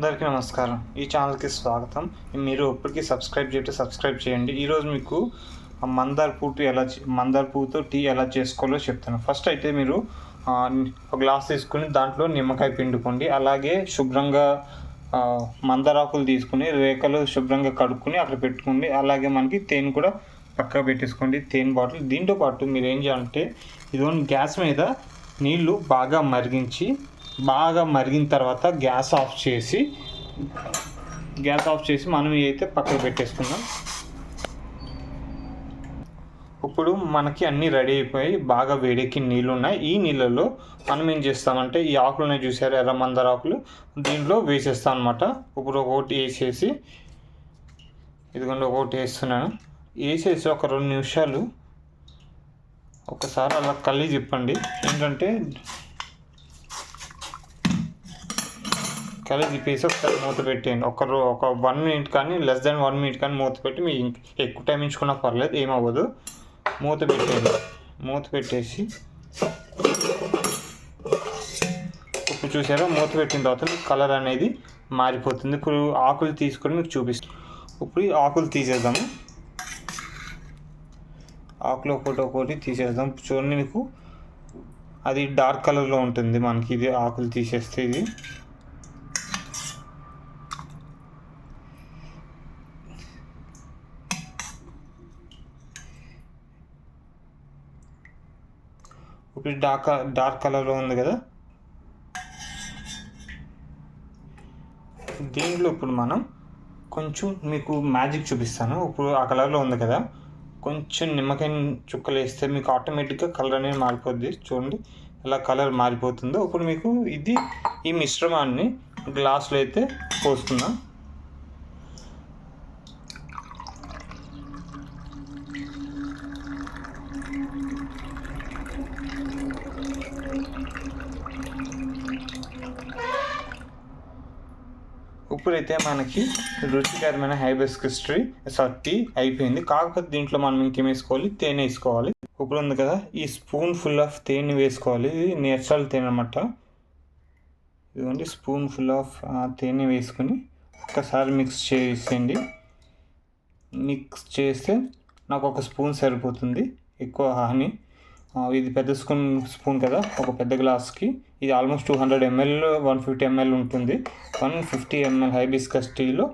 అందరికీ నమస్కారం. ఈ ఛానల్కి స్వాగతం. మీరు ఇప్పటికీ సబ్స్క్రైబ్ చేస్తే సబ్స్క్రైబ్ చేయండి. ఈరోజు మీకు మందార్ మందార పువ్వు ఎలా చే- మందార టీ ఎలా చేసుకోవాలో చెప్తాను. ఫస్ట్ అయితే మీరు ఒక గ్లాస్ తీసుకుని దాంట్లో నిమ్మకాయ పిండుకోండి. అలాగే శుభ్రంగా మందారాకులు తీసుకుని రేఖలు శుభ్రంగా కడుక్కొని అక్కడ పెట్టుకోండి. అలాగే మనకి తేనె కూడా పక్కకు పెట్టేసుకోండి. తేనె బాటిల్. దీంతో పాటు మీరు ఏం చేయాలంటే ఇదిగోండి గ్యాస్ మీద నీళ్ళు బాగా మరిగించి బాగా మరిగిన తర్వాత గ్యాస్ ఆఫ్ చేసి గ్యాస్ ఆఫ్ చేసి మనం అయితే పక్కకు పెట్టేసుకుందాం. ఇప్పుడు మనకి అన్నీ రెడీ అయిపోయి బాగా వేడెక్కి నీళ్ళు ఉన్నాయి ఈ నీళ్ళలో మనం ఏం చేస్తామంటే ఈ ఆకులనే చూసారు? ఎర్ర మందార ఆకులు. దీంట్లో వేసేస్తాం అనమాట ఇప్పుడు ఒకటి వేసేసి ఇదిగోండి ఒకటి వేస్తున్నాను. వేసేసి ఒక రెండు నిమిషాలు ఒకసారి అలా కళ్ళి చెప్పండి ఏంటంటే కలిసి పీస్ ఒకసారి మూత పెట్టేయండి. ఒక ఒక వన్ మినిట్ కానీ లెస్ దెన్ వన్ మినిట్ కానీ మూత పెట్టి మీ ఎక్కువ టైం ఇచ్చుకున్నా పర్లేదు ఏమవ్వదు మూత పెట్టేయండి. మూత పెట్టేసి ఉప్పు చూసారా? మూత పెట్టిన తర్వాత మీకు కలర్ అనేది మారిపోతుంది. ఇప్పుడు ఆకులు తీసుకొని మీకు చూపిస్తాను ఇప్పుడు ఈ ఆకులు తీసేద్దాము. ఆకులు ఒకటి ఒకటి తీసేద్దాం. చూడండి మీకు అది డార్క్ కలర్లో ఉంటుంది మనకి ఇది ఆకులు తీసేస్తే ఇది. ఇప్పుడు డార్క్ డార్క్ కలర్లో ఉంది కదా? దీంట్లో ఇప్పుడు మనం కొంచెం మీకు మ్యాజిక్ చూపిస్తాను. ఇప్పుడు ఆ కలర్లో ఉంది కదా? కొంచెం నిమ్మకాయ చుక్కలు వేస్తే మీకు ఆటోమేటిక్గా కలర్ అనేది మారిపోద్ది. చూడండి ఇలా కలర్ మారిపోతుందో. ఇప్పుడు మీకు ఇది ఈ మిశ్రమాన్ని గ్లాసులో అయితే పోసుకుందాం. ఇప్పుడైతే మనకి రుచికరమైన హైబిస్కస్ ట్రీ టీ అయిపోయింది. కాకపోతే దీంట్లో మనం ఇంకేం వేసుకోవాలి? తేనె వేసుకోవాలి. ఇప్పుడు ఉంది కదా ఈ స్పూన్ ఫుల్ ఆఫ్ తేనె వేసుకోవాలి. ఇది నేచురల్ తేనె అనమాట ఇదిగోండి స్పూన్ ఫుల్ ఆఫ్ తేనె వేసుకొని ఒక్కసారి మిక్స్ చేసేయండి. మిక్స్ చేస్తే నాకు ఒక స్పూన్ సరిపోతుంది. ఎక్కువ హాని ఇది పెద్ద స్పూన్ స్పూన్ కదా ఒక పెద్ద గ్లాస్కి. ఇది almost two hundred ML one fifty ML ఉంటుంది. వన్ ఫిఫ్టీ ఎంఎల్ హైబిస్కస్ టీలో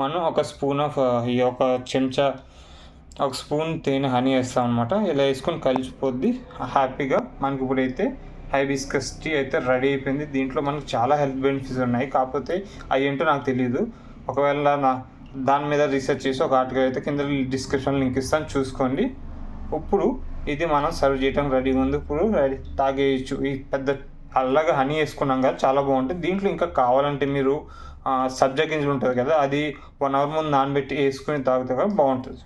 మనం ఒక స్పూన్ ఆఫ్ ఈ ఒక చెంచా ఒక స్పూన్ తేనె హనీ వేస్తాం అనమాట ఇలా వేసుకొని కలిసిపోద్ది. హ్యాపీగా మనకి ఇప్పుడైతే హైబిస్కస్ టీ అయితే రెడీ అయిపోయింది. దీంట్లో మనకు చాలా హెల్త్ బెనిఫిట్స్ ఉన్నాయి. కాకపోతే అవి ఏంటో నాకు తెలియదు ఒకవేళ నా దాని మీద రీసెర్చ్ చేసి ఒక ఆర్టికల్ అయితే కింద డిస్క్రిప్షన్ లింక్ ఇస్తాను. చూసుకోండి. ఇప్పుడు ఇది మనం సర్వ్ చేయడం రెడీగా ఉంది ఇప్పుడు రెడీ తాగేయచ్చు. ఈ పెద్ద అల్లగా హనీ వేసుకున్నాం కదా చాలా బాగుంటుంది. దీంట్లో ఇంకా కావాలంటే మీరు సబ్జా గింజలు ఉంటుంది కదా అది వన్ అవర్ ముందు నానబెట్టి వేసుకుని తాగితే కదా బాగుంటుంది.